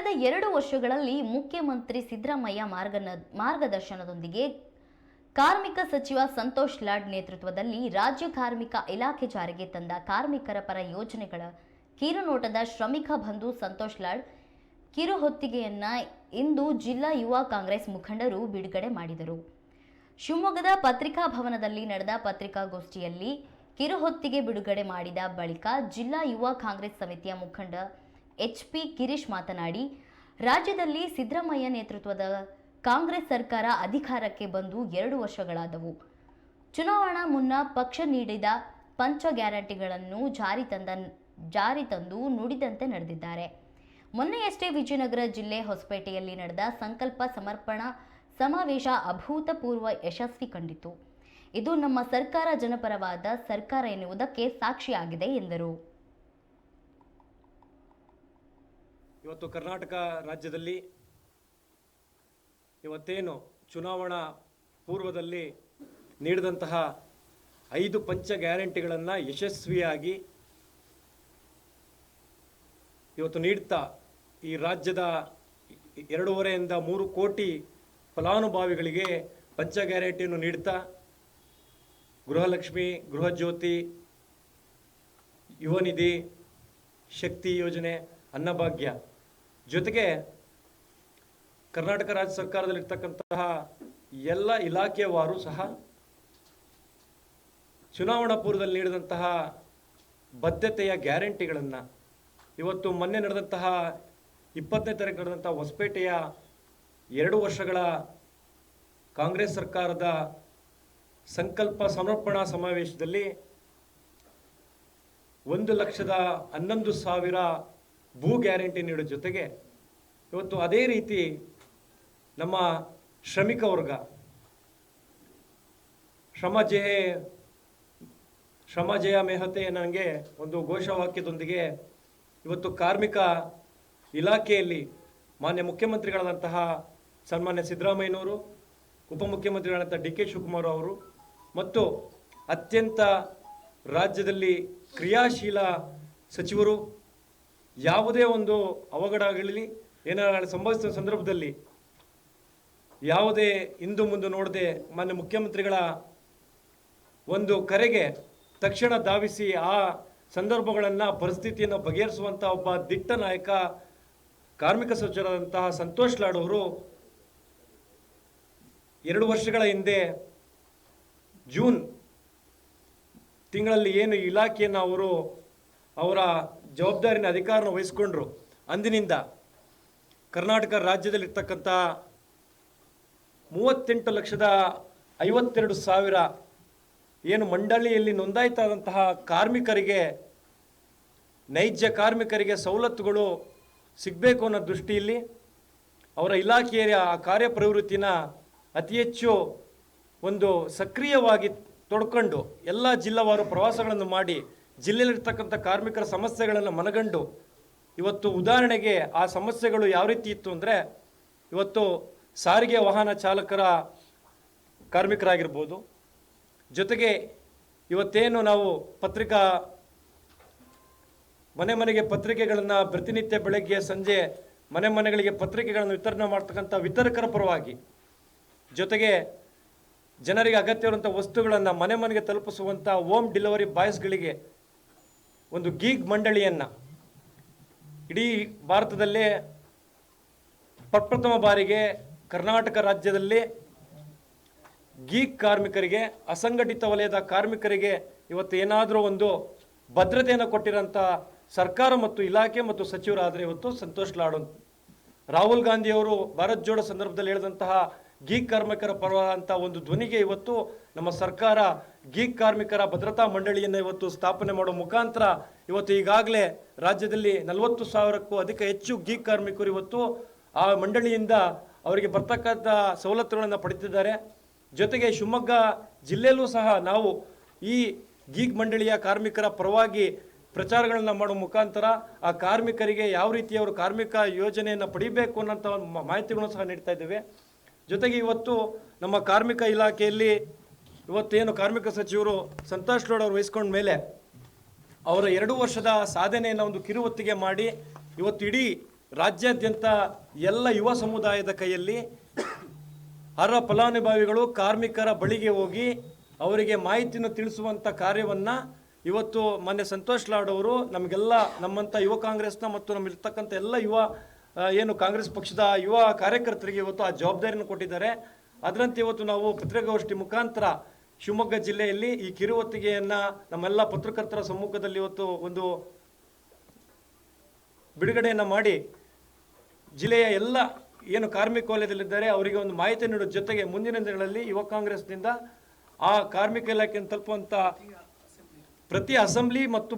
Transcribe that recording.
ಕಳೆದ ಎರಡು ವರ್ಷಗಳಲ್ಲಿ ಮುಖ್ಯಮಂತ್ರಿ ಸಿದ್ದರಾಮಯ್ಯ ಮಾರ್ಗನ ಮಾರ್ಗದರ್ಶನದೊಂದಿಗೆ ಕಾರ್ಮಿಕ ಸಚಿವ ಸಂತೋಷ್ ಲಾಡ್ ನೇತೃತ್ವದಲ್ಲಿ ರಾಜ್ಯ ಕಾರ್ಮಿಕ ಇಲಾಖೆ ಜಾರಿಗೆ ತಂದ ಕಾರ್ಮಿಕರ ಪರ ಯೋಜನೆಗಳ ಕಿರುನೋಟದ ಶ್ರಮಿಕ ಬಂಧು ಸಂತೋಷ್ ಲಾಡ್ ಕಿರುಹೊತ್ತಿಗೆಯನ್ನ ಇಂದು ಜಿಲ್ಲಾ ಯುವ ಕಾಂಗ್ರೆಸ್ ಮುಖಂಡರು ಬಿಡುಗಡೆ ಮಾಡಿದರು. ಶಿವಮೊಗ್ಗದ ಪತ್ರಿಕಾ ಭವನದಲ್ಲಿ ನಡೆದ ಪತ್ರಿಕಾಗೋಷ್ಠಿಯಲ್ಲಿ ಕಿರುಹೊತ್ತಿಗೆ ಬಿಡುಗಡೆ ಮಾಡಿದ ಬಳಿಕ ಜಿಲ್ಲಾ ಯುವ ಕಾಂಗ್ರೆಸ್ ಸಮಿತಿಯ ಮುಖಂಡ ಎಚ್ ಪಿ ಗಿರೀಶ್ ಮಾತನಾಡಿ, ರಾಜ್ಯದಲ್ಲಿ ಸಿದ್ದರಾಮಯ್ಯ ನೇತೃತ್ವದ ಕಾಂಗ್ರೆಸ್ ಸರ್ಕಾರ ಅಧಿಕಾರಕ್ಕೆ ಬಂದು ಎರಡು ವರ್ಷಗಳಾದವು. ಚುನಾವಣಾ ಮುನ್ನ ಪಕ್ಷ ನೀಡಿದ ಪಂಚ ಗ್ಯಾರಂಟಿಗಳನ್ನು ಜಾರಿ ತಂದ, ಜಾರಿ ತಂದು ನುಡಿದಂತೆ ನಡೆದಿದ್ದಾರೆ. ಮೊನ್ನೆಯಷ್ಟೇ ವಿಜಯನಗರ ಜಿಲ್ಲೆ ಹೊಸಪೇಟೆಯಲ್ಲಿ ನಡೆದ ಸಂಕಲ್ಪ ಸಮರ್ಪಣಾ ಸಮಾವೇಶ ಅಭೂತಪೂರ್ವ ಯಶಸ್ವಿ ಕಂಡಿತು. ಇದು ನಮ್ಮ ಸರ್ಕಾರ ಜನಪರವಾದ ಸರ್ಕಾರ ಎನ್ನುವುದಕ್ಕೆ ಸಾಕ್ಷಿಯಾಗಿದೆ ಎಂದರು. ಇವತ್ತು ಕರ್ನಾಟಕ ರಾಜ್ಯದಲ್ಲಿ ಇವತ್ತೇನು ಚುನಾವಣಾ ಪೂರ್ವದಲ್ಲಿ ನೀಡಿದಂತಹ ಐದು ಪಂಚ ಗ್ಯಾರಂಟಿಗಳನ್ನು ಯಶಸ್ವಿಯಾಗಿ ಇವತ್ತು ನೀಡ್ತಾ ಈ ರಾಜ್ಯದ ಎರಡೂವರೆಯಿಂದ ಮೂರು ಕೋಟಿ ಫಲಾನುಭವಿಗಳಿಗೆ ಪಂಚ ಗ್ಯಾರಂಟಿಯನ್ನು ನೀಡ್ತಾ ಗೃಹಲಕ್ಷ್ಮಿ, ಗೃಹಜ್ಯೋತಿ, ಯುವನಿಧಿ, ಶಕ್ತಿ ಯೋಜನೆ, ಅನ್ನಭಾಗ್ಯ. ಜೊತೆಗೆ ಕರ್ನಾಟಕ ರಾಜ್ಯ ಸರ್ಕಾರದಲ್ಲಿರ್ತಕ್ಕಂತಹ ಎಲ್ಲ ಇಲಾಖೆಯವರು ಸಹ ಚುನಾವಣಾ ಪೂರ್ವದಲ್ಲಿ ನೀಡಿದಂತಹ ಬದ್ಧತೆಯ ಗ್ಯಾರಂಟಿಗಳನ್ನು ಇವತ್ತು ಮೊನ್ನೆ ನಡೆದಂತಹ ಇಪ್ಪತ್ತನೇ ತಾರೀಕು ನಡೆದಂತಹ ಹೊಸಪೇಟೆಯ ಎರಡು ವರ್ಷಗಳ ಕಾಂಗ್ರೆಸ್ ಸರ್ಕಾರದ ಸಂಕಲ್ಪ ಸಮರ್ಪಣಾ ಸಮಾವೇಶದಲ್ಲಿ ಒಂದು ಲಕ್ಷದ ಹನ್ನೊಂದು ಸಾವಿರ ಭೂ ಗ್ಯಾರಂಟಿ ನೀಡೋ ಜೊತೆಗೆ ಇವತ್ತು ಅದೇ ರೀತಿ ನಮ್ಮ ಶ್ರಮಿಕ ವರ್ಗ, ಶ್ರಮ ಜಯ ಶ್ರಮ ಜಯ ಮೆಹತೆ ನನಗೆ ಒಂದು ಘೋಷವಾಕ್ಯದೊಂದಿಗೆ ಇವತ್ತು ಕಾರ್ಮಿಕ ಇಲಾಖೆಯಲ್ಲಿ ಮಾನ್ಯ ಮುಖ್ಯಮಂತ್ರಿಗಳಾದಂತಹ ಸನ್ಮಾನ್ಯ ಸಿದ್ದರಾಮಯ್ಯನವರು ಉಪಮುಖ್ಯಮಂತ್ರಿಗಳಾದಂಥ ಡಿ ಕೆ ಶಿವಕುಮಾರ್ ಅವರು ಮತ್ತು ಅತ್ಯಂತ ರಾಜ್ಯದಲ್ಲಿ ಕ್ರಿಯಾಶೀಲ ಸಚಿವರು ಯಾವುದೇ ಒಂದು ಅವಘಡ ಆಗಲಿ ಏನಾದ್ರು ಸಂಭವಿಸಿದ ಸಂದರ್ಭದಲ್ಲಿ ಯಾವುದೇ ಹಿಂದು ಮುಂದೆ ನೋಡದೆ ಮಾನ್ಯ ಮುಖ್ಯಮಂತ್ರಿಗಳ ಒಂದು ಕರೆಗೆ ತಕ್ಷಣ ಧಾವಿಸಿ ಆ ಸಂದರ್ಭಗಳನ್ನು, ಪರಿಸ್ಥಿತಿಯನ್ನು ಬಗೆಹರಿಸುವಂಥ ಒಬ್ಬ ದಿಟ್ಟ ನಾಯಕ, ಕಾರ್ಮಿಕ ಸಚಿವರಾದಂತಹ ಸಂತೋಷ್ ಲಾಡ್ ಅವರು ಎರಡು ವರ್ಷಗಳ ಹಿಂದೆ ಜೂನ್ ತಿಂಗಳಲ್ಲಿ ಏನು ಇಲಾಖೆಯನ್ನು ಅವರು ಅವರ ಜವಾಬ್ದಾರಿನ ಅಧಿಕಾರನ ವಹಿಸ್ಕೊಂಡ್ರು. ಅಂದಿನಿಂದ ಕರ್ನಾಟಕ ರಾಜ್ಯದಲ್ಲಿರ್ತಕ್ಕಂಥ ಮೂವತ್ತೆಂಟು ಲಕ್ಷದ ಐವತ್ತೆರಡು ಸಾವಿರ ಏನು ಮಂಡಳಿಯಲ್ಲಿ ನೋಂದಾಯಿತಾದಂತಹ ಕಾರ್ಮಿಕರಿಗೆ, ನೈಜ ಕಾರ್ಮಿಕರಿಗೆ ಸವಲತ್ತುಗಳು ಸಿಗಬೇಕು ಅನ್ನೋ ದೃಷ್ಟಿಯಲ್ಲಿ ಅವರ ಇಲಾಖೆಯ ಆ ಕಾರ್ಯಪ್ರವೃತ್ತಿನ ಅತಿ ಹೆಚ್ಚು ಒಂದು ಸಕ್ರಿಯವಾಗಿ ತೊಡ್ಕೊಂಡು ಎಲ್ಲ ಜಿಲ್ಲಾವಾರು ಪ್ರವಾಸಗಳನ್ನು ಮಾಡಿ ಜಿಲ್ಲೆಯಲ್ಲಿರ್ತಕ್ಕಂಥ ಕಾರ್ಮಿಕರ ಸಮಸ್ಯೆಗಳನ್ನು ಮನಗಂಡು ಇವತ್ತು ಉದಾಹರಣೆಗೆ ಆ ಸಮಸ್ಯೆಗಳು ಯಾವ ರೀತಿ ಇತ್ತು ಅಂದರೆ ಇವತ್ತು ಸಾರಿಗೆ ವಾಹನ ಚಾಲಕರ ಕಾರ್ಮಿಕರಾಗಿರ್ಬೋದು. ಜೊತೆಗೆ ಇವತ್ತೇನು ನಾವು ಪತ್ರಿಕಾ ಮನೆ ಮನೆಗೆ ಪತ್ರಿಕೆಗಳನ್ನು ಪ್ರತಿನಿತ್ಯ ಬೆಳಗ್ಗೆ, ಸಂಜೆ ಮನೆ ಮನೆಗಳಿಗೆ ಪತ್ರಿಕೆಗಳನ್ನು ವಿತರಣೆ ಮಾಡ್ತಕ್ಕಂಥ ವಿತರಕರ ಪರವಾಗಿ ಜೊತೆಗೆ ಜನರಿಗೆ ಅಗತ್ಯವಿರುವಂಥ ವಸ್ತುಗಳನ್ನು ಮನೆ ಮನೆಗೆ ತಲುಪಿಸುವಂಥ ಹೋಮ್ ಡೆಲಿವರಿ ಬಾಯ್ಸ್ಗಳಿಗೆ ಒಂದು ಗೀಗ್ ಮಂಡಳಿಯನ್ನು ಇಡೀ ಭಾರತದಲ್ಲೇ ಪ್ರಪ್ರಥಮ ಬಾರಿಗೆ ಕರ್ನಾಟಕ ರಾಜ್ಯದಲ್ಲಿ ಗೀಗ್ ಕಾರ್ಮಿಕರಿಗೆ, ಅಸಂಘಟಿತ ವಲಯದ ಕಾರ್ಮಿಕರಿಗೆ ಇವತ್ತು ಏನಾದರೂ ಒಂದು ಭದ್ರತೆಯನ್ನು ಕೊಟ್ಟಿರೋಂಥ ಸರ್ಕಾರ ಮತ್ತು ಇಲಾಖೆ ಮತ್ತು ಸಚಿವರಾದರೆ ಇವತ್ತು ಸಂತೋಷ್ ಲಾಡೋನ್. ರಾಹುಲ್ ಗಾಂಧಿಯವರು ಭಾರತ್ ಜೋಡೋ ಸಂದರ್ಭದಲ್ಲಿ ಹೇಳಿದಂತಹ ಗೀಗ್ ಕಾರ್ಮಿಕರ ಪರವಾದಂಥ ಒಂದು ಧ್ವನಿಗೆ ಇವತ್ತು ನಮ್ಮ ಸರ್ಕಾರ ಗೀಗ್ ಕಾರ್ಮಿಕರ ಭದ್ರತಾ ಮಂಡಳಿಯನ್ನು ಇವತ್ತು ಸ್ಥಾಪನೆ ಮಾಡುವ ಮುಖಾಂತರ ಇವತ್ತು ಈಗಾಗಲೇ ರಾಜ್ಯದಲ್ಲಿ ನಲವತ್ತು ಸಾವಿರಕ್ಕೂ ಅಧಿಕ ಹೆಚ್ಚು ಗೀಗ್ ಕಾರ್ಮಿಕರು ಇವತ್ತು ಆ ಮಂಡಳಿಯಿಂದ ಅವರಿಗೆ ಬರ್ತಕ್ಕಂಥ ಸವಲತ್ತುಗಳನ್ನು ಪಡೆದಿದ್ದಾರೆ. ಜೊತೆಗೆ ಶಿವಮೊಗ್ಗ ಜಿಲ್ಲೆಯಲ್ಲೂ ಸಹ ನಾವು ಈ ಗೀಗ್ ಮಂಡಳಿಯ ಕಾರ್ಮಿಕರ ಪರವಾಗಿ ಪ್ರಚಾರಗಳನ್ನು ಮಾಡೋ ಮುಖಾಂತರ ಆ ಕಾರ್ಮಿಕರಿಗೆ ಯಾವ ರೀತಿ ಅವರು ಕಾರ್ಮಿಕ ಯೋಜನೆಯನ್ನು ಪಡಿಬೇಕು ಅನ್ನೋಂಥ ಮಾಹಿತಿಗಳನ್ನು ಸಹ ನೀಡ್ತಾ ಇದ್ದೇವೆ. ಜೊತೆಗೆ ಇವತ್ತು ನಮ್ಮ ಕಾರ್ಮಿಕ ಇಲಾಖೆಯಲ್ಲಿ ಇವತ್ತೇನು ಕಾರ್ಮಿಕ ಸಚಿವರು ಸಂತೋಷ್ ಗೌಡ್ ಅವರು ವಹಿಸ್ಕೊಂಡ ಮೇಲೆ ಅವರ ಎರಡು ವರ್ಷದ ಸಾಧನೆಯನ್ನು ಒಂದು ಕಿರುವತ್ತಿಗೆ ಮಾಡಿ ಇವತ್ತು ಇಡೀ ರಾಜ್ಯಾದ್ಯಂತ ಎಲ್ಲ ಯುವ ಸಮುದಾಯದ ಕೈಯಲ್ಲಿ ಅರ್ಹ ಫಲಾನುಭವಿಗಳು ಕಾರ್ಮಿಕರ ಬಳಿಗೆ ಹೋಗಿ ಅವರಿಗೆ ಮಾಹಿತಿಯನ್ನು ತಿಳಿಸುವಂಥ ಕಾರ್ಯವನ್ನು ಇವತ್ತು ಮೊನ್ನೆ ಸಂತೋಷ್ ಲಾಡ್ ಅವರು ನಮಗೆಲ್ಲ ನಮ್ಮಂಥ ಯುವ ಕಾಂಗ್ರೆಸ್ನ ಮತ್ತು ನಮ್ಮಲ್ಲಿರ್ತಕ್ಕಂಥ ಎಲ್ಲ ಯುವ ಏನು ಕಾಂಗ್ರೆಸ್ ಪಕ್ಷದ ಯುವ ಕಾರ್ಯಕರ್ತರಿಗೆ ಇವತ್ತು ಆ ಜವಾಬ್ದಾರಿಯನ್ನು ಕೊಟ್ಟಿದ್ದಾರೆ. ಅದರಂತೆ ಇವತ್ತು ನಾವು ಪತ್ರಿಕಾಗೋಷ್ಠಿ ಮುಖಾಂತರ ಶಿವಮೊಗ್ಗ ಜಿಲ್ಲೆಯಲ್ಲಿ ಈ ಕಿರುಹೊತ್ತಿಗೆಯನ್ನು ನಮ್ಮೆಲ್ಲ ಪತ್ರಕರ್ತರ ಸಮ್ಮುಖದಲ್ಲಿ ಇವತ್ತು ಒಂದು ಬಿಡುಗಡೆಯನ್ನು ಮಾಡಿ ಜಿಲ್ಲೆಯ ಎಲ್ಲ ಏನು ಕಾರ್ಮಿಕ ವಲಯದಲ್ಲಿದ್ದಾರೆ, ಅವರಿಗೆ ಒಂದು ಮಾಹಿತಿ ನೀಡೋ ಜೊತೆಗೆ ಮುಂದಿನ ದಿನಗಳಲ್ಲಿ ಯುವ ಕಾಂಗ್ರೆಸ್ನಿಂದ ಆ ಕಾರ್ಮಿಕ ಇಲಾಖೆಯನ್ನು ತಲುಪುವಂಥ ಪ್ರತಿ ಅಸೆಂಬ್ಲಿ ಮತ್ತು